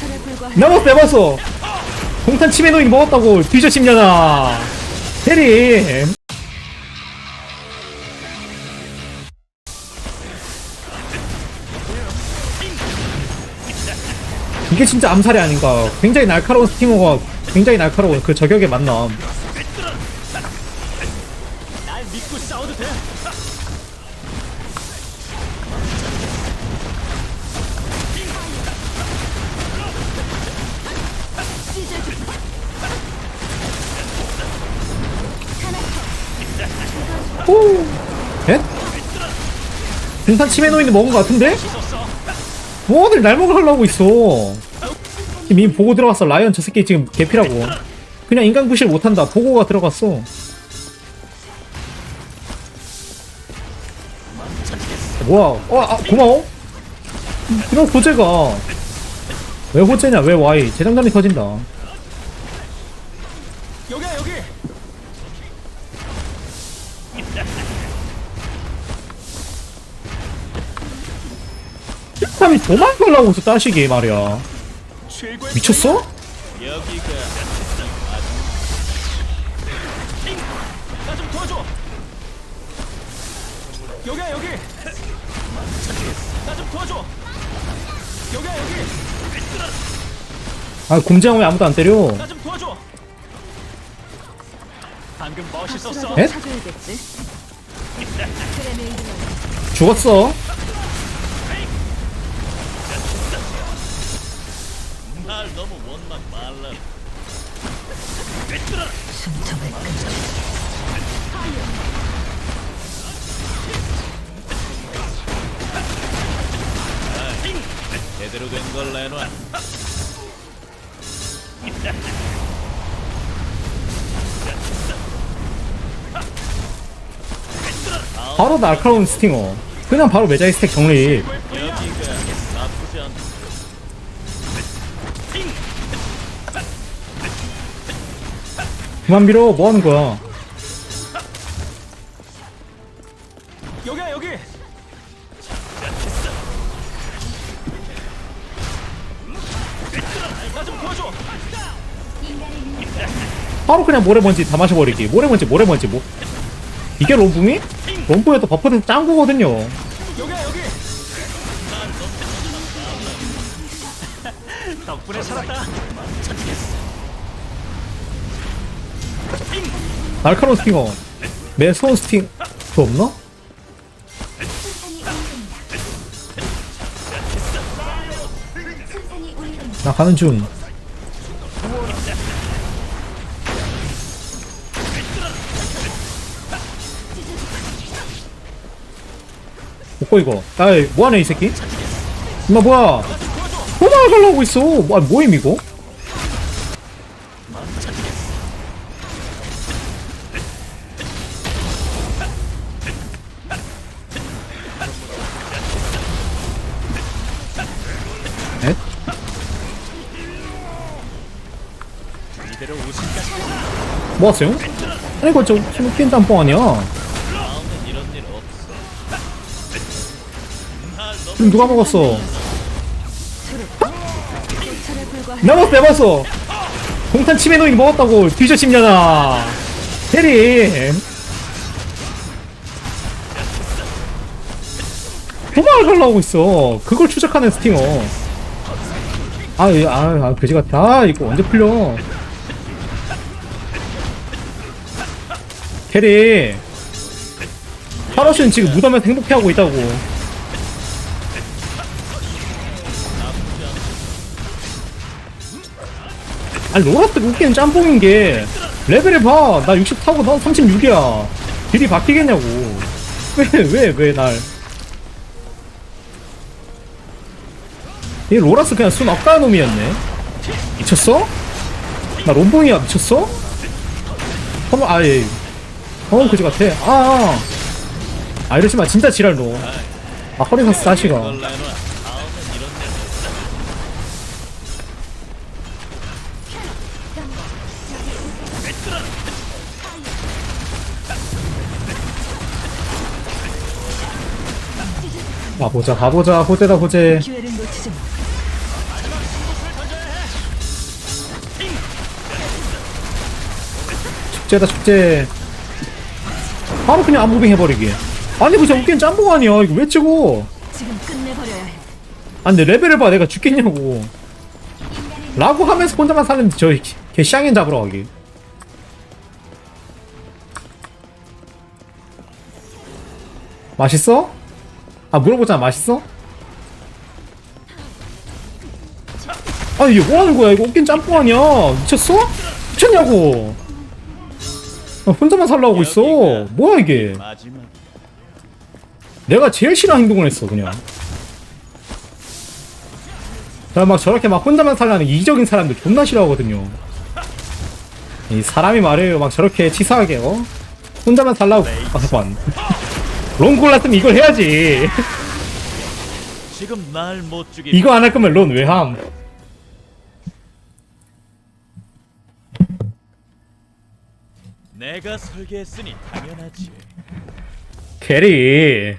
차례 불과 나못 빼봤어 동탄 치매 노인 먹었다고 뒤져 10년아 테리. 이게 진짜 암살이 아닌가. 굉장히 날카로운 스팅어가 굉장히 날카로운 그 저격에 만남 오! 넷? 동탄 치매노인이 먹은 것 같은데? 뭐들 날 먹으려고 있어? 지금 이미 보고 들어갔어. 라이언 저 새끼 지금 개피라고. 그냥 인간 구실 못한다. 보고가 들어갔어. 뭐야? 어 아, 고마워? 이런 호재가 왜 호재냐 왜 와이 재장전이 터진다 여기야 여기. 사람이 도망가려고 있어 따시기 말이야 최고의 미쳤어? 여기가 나좀 도와줘. 여기야 여기. 나 좀 도와줘. 여기야 여기. 아 곰장어 왜 아무도 안 때려 나 좀 도와줘. 방금 멋있었어. 에? 죽었어 날 너무 원망 말라. 숨통을 끊지. 제대로 된 걸 내놔. 바로 날카로운 스팅어 그냥 바로 메자이 스택 정리 여기가 나쁘지 않다. 그만 밀어 뭐 하는 거야 여기야 여기. 바로 그냥 모래먼지 다 마셔버리기 모래먼지 모래먼지 뭐 이게 롬붕이? 롬붕에도 버퍼는 짱구거든요 여기야 여기. 덕분에 살았다. 날카로운 스팅어 매서운 스팅 그 없나? 나 가는 중 먹고 이거. 아이 뭐하네 이 새끼? 임마 뭐야? 도망을 가려고 있어? 뭐, 아, 뭐임 이거? 넷? 이대로 우승까지 뭐 하세요? 아니 이거 저 힘웃긴 짬뽕 아니야 그럼 누가 먹었어? 나못 빼봤어. 공탄 치매 노인 먹었다고 뒤져 10년아 테리. 도망을 가려고 있어? 그걸 추적하는 스팅어. 아, 이- 아, 아 그지 같아 아, 이거 언제 풀려? 테리. 파러슈는 지금 무덤에서 행복해하고 있다고 아니 로라스 웃기는 짬뽕인 게 레벨을 봐. 나 60 타고 넌 36이야. 딜이 바뀌겠냐고. 왜 왜 왜 날? 이 로라스 그냥 순 억가는 놈이었네. 미쳤어? 나 롬봉이야 미쳤어? 어머 아예 어 그지 같아. 아, 아. 아 이러지 마 진짜 지랄 너. 아 허리 사스 다시가. 가보자 가보자 호재다 호재. 축제다 축제 바로 그냥 안무빙 해버리기 아니 그저 웃긴 짬뽕 아니야 이거 왜 찍어. 아 근데 레벨을 봐 내가 죽겠냐고 라고 하면서 혼자만 사는데 저개 쌍인 잡으러 가기 맛있어? 아 물어보잖아 맛있어? 아니 이게 뭐하는 거야? 이거 웃긴 짬뽕 아니야? 미쳤어? 미쳤냐고? 아, 혼자만 살라고 있어. 뭐야 이게? 내가 제일 싫어하는 행동을 했어 그냥. 나막 저렇게 막 혼자만 살라는 이적인 사람들 존나 싫어하거든요. 이 사람이 말해요. 막 저렇게 치사하게 어? 혼자만 살라고. 아 잠깐 론 골랐으면 이걸 해야지. 지금 날 못 죽이 이거 안 할 거면 론 왜 함? 내가 설계했으니 당연하지. 캐리